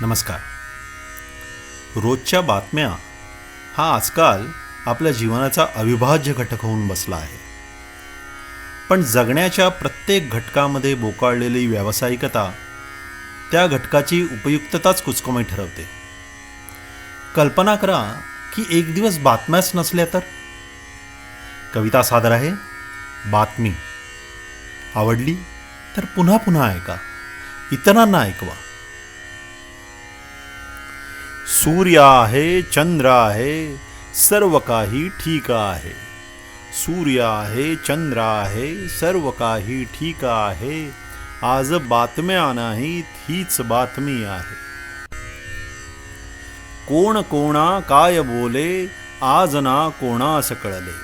नमस्कार. रोजच्या बातम्या हा आजकाल आपल्या जीवनाचा अविभाज्य घटक होऊन बसला आहे. पण जगण्याच्या प्रत्येक घटकामध्ये बोकाळलेली व्यावसायिकता त्या घटकाची उपयुक्तताच कुचकमय ठरवते. कल्पना करा की एक दिवस बातम्याच नसल्या तर? कविता सादर आहे बातमी. आवडली तर पुन्हा पुन्हा ऐका. इतरांना ऐकवा. सूर्य आहे चंद्र आहे सर्व काही ठीक आहे. सूर्य आहे चंद्र आहे सर्व काही ठीक आहे. आज बातम्या नाहीत हीच बातमी आहे. कोण कोणा काय बोले आज ना कोणास कळले.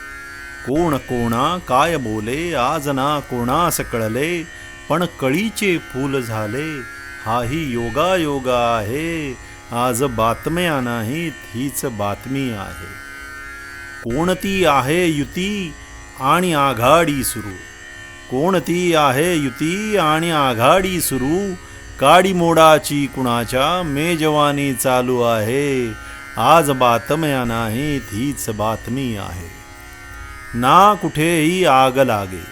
कोण कोणा काय बोले आज ना कोणास कळले. पण कळीचे फूल झाले हाही योगा योगा आहे. आज बातम्या नाहीत हीच बातमी आहे. कोणती आहे युती आणि आघाडी सुरू? कोणती आहे युती आणि आघाडी सुरू? काडी मोडाची कुणाच्या मेजवानी चालू आहे? आज बातम्या नाहीत हीच बातमी आहे. ना कुठेही आग लागे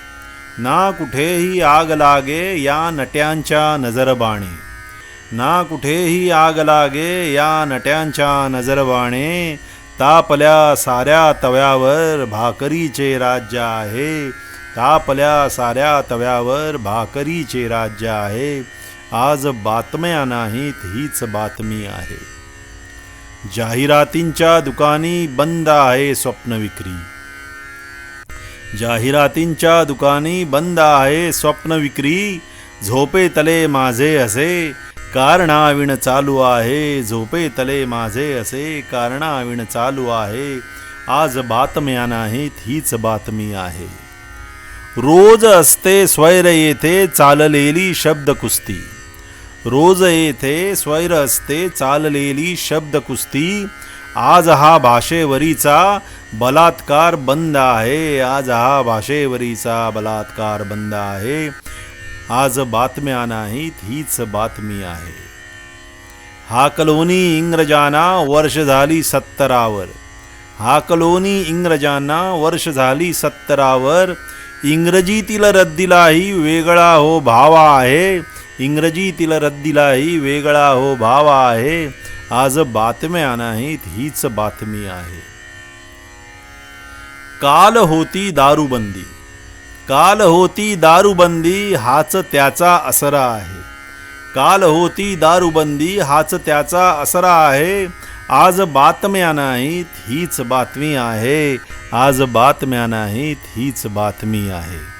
ना कुठेही आग लागे या नट्यांच्या नजरबाणी. ना कुठेही आग लागे या नट्यांच्या नजरवाणे तापल्या साऱ्या तव्यावर भाकरीचे राज्य आहे तापल्या साऱ्या तव्यावर भाकरीचे राज्य आहे आज बातम्या नाहीत हीच बातमी आहे जाहिरातींच्या दुकानी बंद आहे स्वप्न विक्री जाहिरातींच्या दुकानी बंद आहे स्वप्न विक्री झोपेतले माझे असे कारणाविण चालू आहे. झोपे तले माझे असे कारणाविण चालू आहे. आज बातम्या नाहीत हीच बातमी आहे. रोज असते स्वैर येथे चाललेली शब्द कुस्ती रोज येथे स्वैर असते चाललेली शब्द कुस्ती आज हा भाषेवरीचा बलात्कार बंद आहे. आज हा भाषेवरीचा बलात्कार बंद आहे. आज बातम्या नाहीत हीच बातमी आहे. हाकलोनी इंग्रजांना वर्ष झाली सत्तरावर. हाकलोनी इंग्रजांना वर्ष झाली सत्तरावर. इंग्रजीतील रद्दीलाही वेगळा हो भावा आहे. इंग्रजीतील रद्दीलाही वेगळा हो भावा आहे. आज बातम्या नाहीत हीच बातमी आहे. काल होती दारूबंदी. काल होती दारूबंदी हाच त्याचा असरा आहे. काल होती दारूबंदी हाच त्याचा असरा आहे. आज बातम्या नाहीत हीच बातमी आहे. आज बातम्या नाहीत हीच बातमी आहे.